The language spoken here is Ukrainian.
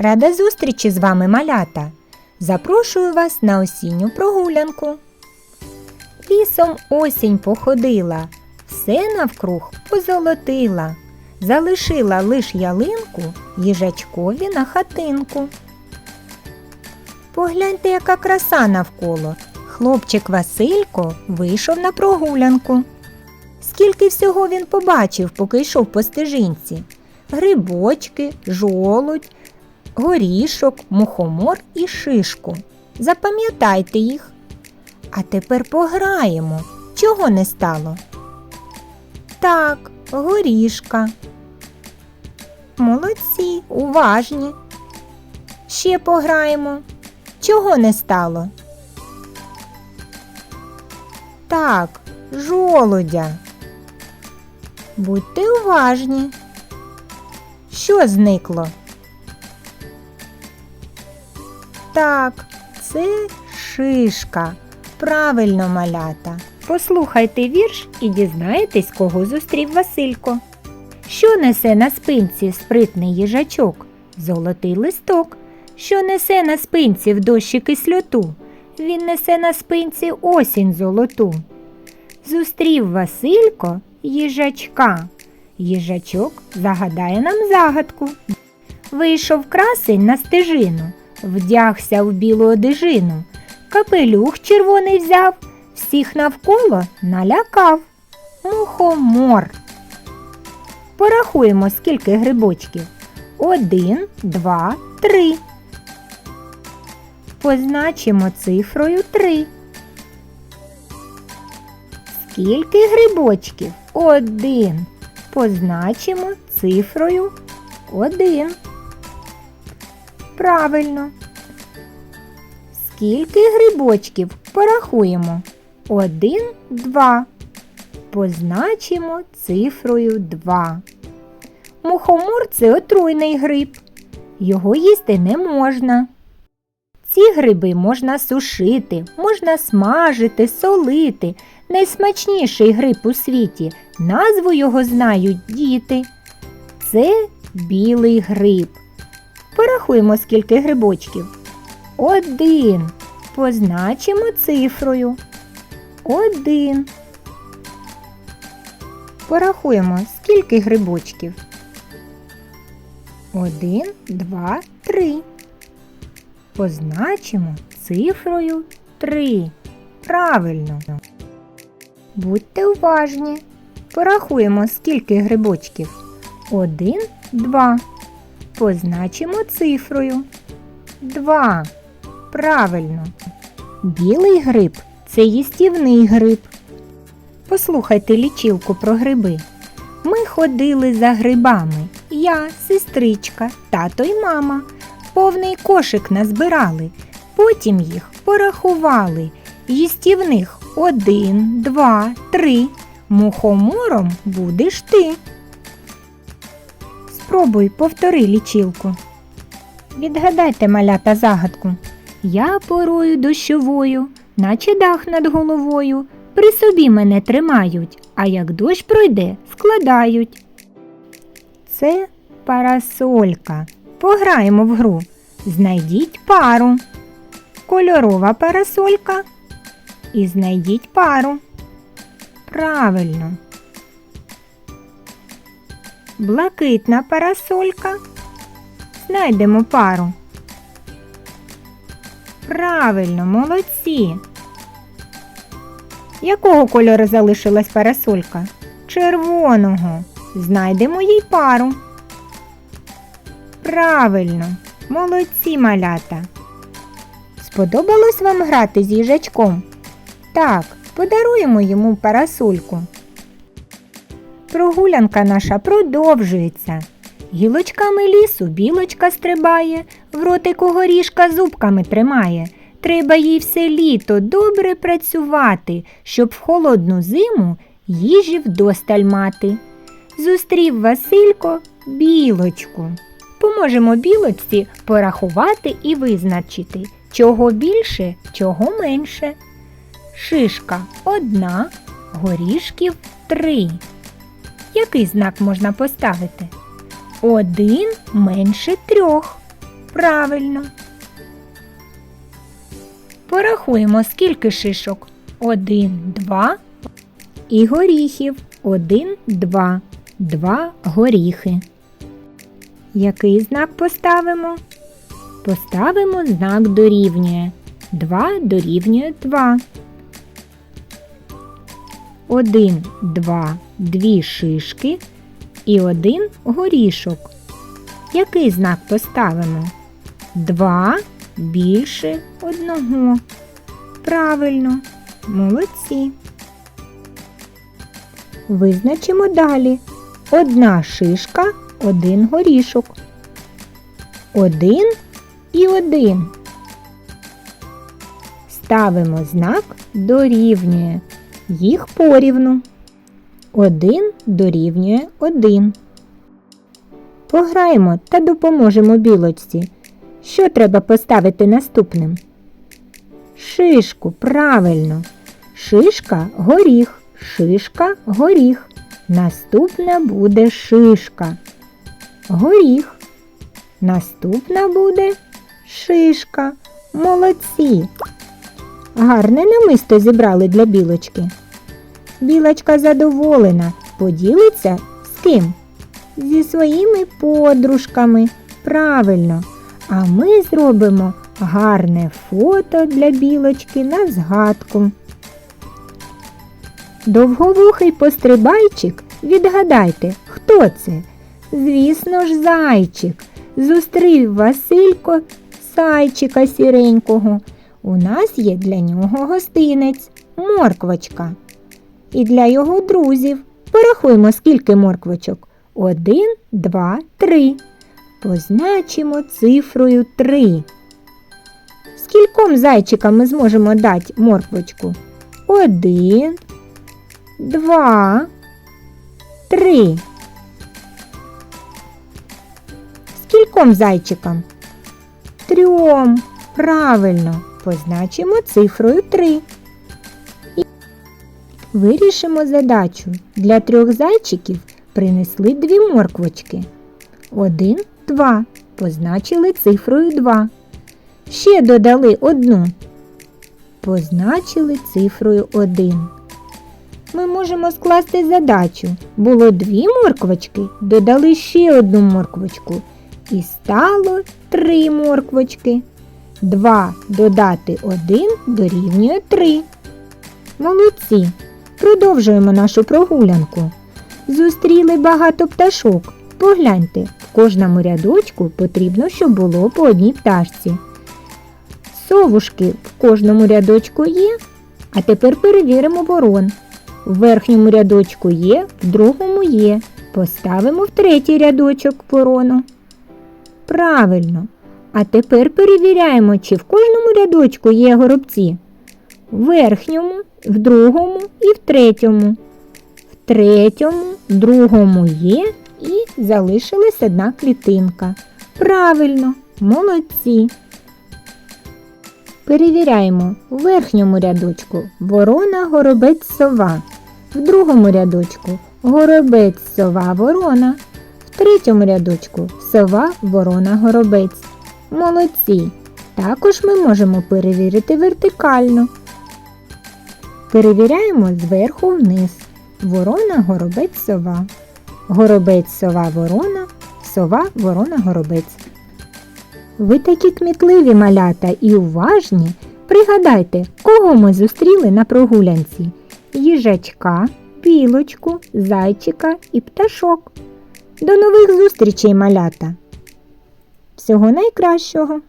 Рада зустрічі з вами, малята. Запрошую вас на осінню прогулянку. Лісом осінь походила, все навкруг позолотила, залишила лиш ялинку їжачкові на хатинку. Погляньте, яка краса навколо. Хлопчик Василько вийшов на прогулянку. Скільки всього він побачив, поки йшов по стежинці: грибочки, жолудь, горішок, мухомор і шишку. Запам'ятайте їх. А тепер пограємо. Чого не стало? Так, горішка. Молодці, уважні. Ще пограємо. Чого не стало? Так, жолудя. Будьте уважні. Що зникло? Так, це шишка. Правильно, малята. Послухайте вірш і дізнаєтесь, кого зустрів Василько. Що несе на спинці спритний їжачок? Золотий листок. Що несе на спинці в дощі кислоту? Він несе на спинці осінь золоту. Зустрів Василько їжачка. Їжачок загадає нам загадку. Вийшов красень на стежину, вдягся в білу одежину, капелюх червоний взяв, всіх навколо налякав. Мухомор. Порахуємо, скільки грибочків. Один, два, три. Позначимо цифрою три. Скільки грибочків? Один. Позначимо цифрою один. Правильно. Скільки грибочків порахуємо? Один, два. Позначимо цифрою два. Мухомор це отруйний гриб. Його їсти не можна. Ці гриби можна сушити, можна смажити, солити. Найсмачніший гриб у світі. Назву його знають діти. Це білий гриб. Порахуємо, скільки грибочків. Один. Позначимо цифрою. Один. Порахуємо, скільки грибочків. Один, два, три. Позначимо цифрою 3. Правильно. Будьте уважні. Порахуємо, скільки грибочків. 1, 2. Позначимо цифрою 2. Правильно. Білий гриб це їстівний гриб. Послухайте лічилку про гриби. Ми ходили за грибами. Я, сестричка, тато й мама. Повний кошик назбирали, потім їх порахували. Їстівних один, два, три. Мухомором будеш ти. Спробуй повтори лічилку. Відгадайте малята загадку. Я порою дощовою, наче дах над головою. При собі мене тримають, а як дощ пройде, складають. Це парасолька. Пограємо в гру. Знайдіть пару. Кольорова парасолька. І знайдіть пару. Правильно. Блакитна парасолька. Знайдемо пару. Правильно, молодці. Якого кольору залишилась парасолька? Червоного. Знайдемо їй пару. Правильно, молодці малята. Сподобалось вам грати з їжачком? Так, подаруємо йому парасольку. Прогулянка наша продовжується. Гілочками лісу білочка стрибає, в ротику горішка зубками тримає. Треба їй все літо добре працювати, щоб в холодну зиму їжі вдосталь мати. Зустрів Василько білочку. Поможемо білочці порахувати і визначити, чого більше, чого менше. Шишка одна, горішків три. Який знак можна поставити? Один менше трьох. Правильно. Порахуємо, скільки шишок. Один, два. І горіхів. Один, два. Два горіхи. Який знак поставимо? Поставимо знак дорівнює. 2 дорівнює 2. 1, 2, дві шишки і один горішок. Який знак поставимо? 2 більше одного. Правильно, молодці. Визначимо далі. Одна шишка, один горішок. Один і один. Ставимо знак дорівнює. Їх порівну. Один дорівнює один. Пограємо та допоможемо білочці. Що треба поставити наступним? Шишку, правильно. Шишка горіх. Шишка горіх. Наступна буде шишка. Горіх. Наступна буде шишка. Молодці. Гарне намисто зібрали для білочки. Білочка задоволена, поділиться з ким? Зі своїми подружками. Правильно. А ми зробимо гарне фото для білочки на згадку. Довговухий пострибайчик, відгадайте, хто це? Звісно ж, зайчик. Зустрів Василько зайчика сіренького. У нас є для нього гостинець морквочка. І для його друзів. Порахуємо, скільки морквочок. Один, два, три. Позначимо цифрою три. Скільком зайчикам ми зможемо дати морквочку? Один, два, три. Скільком зайчикам? Трьом. Правильно, позначимо цифрою 3. Вирішимо задачу. Для трьох зайчиків принесли дві морквочки. Один, два. Позначили цифрою 2. Ще додали одну. Позначили цифрою 1. Ми можемо скласти задачу. Було дві морквочки, додали ще одну морквочку. І стало три морквочки. 2 додати 1 дорівнює 3. Молодці. Продовжуємо нашу прогулянку. Зустріли багато пташок. Погляньте, в кожному рядочку потрібно, щоб було по одній пташці. Совушки в кожному рядочку є. А тепер перевіримо ворон. В верхньому рядочку є, в другому є. Поставимо в третій рядочок ворону. Правильно. А тепер перевіряємо, чи в кожному рядочку є горобці. В верхньому, в другому і в третьому. В третьому, другому є і залишилась одна клітинка. Правильно, молодці. Перевіряємо в верхньому рядочку ворона, горобець, сова. В другому рядочку горобець, сова, ворона. В третьому рядочку сова, ворона, горобець. Молодці. Також ми можемо перевірити вертикально. Перевіряємо зверху вниз. Ворона, горобець, сова. Горобець, сова, ворона, сова, ворона, горобець. Ви такі кмітливі малята і уважні. Пригадайте, кого ми зустріли на прогулянці: їжачка, білочку, зайчика і пташок. До нових зустрічей, малята! Всього найкращого!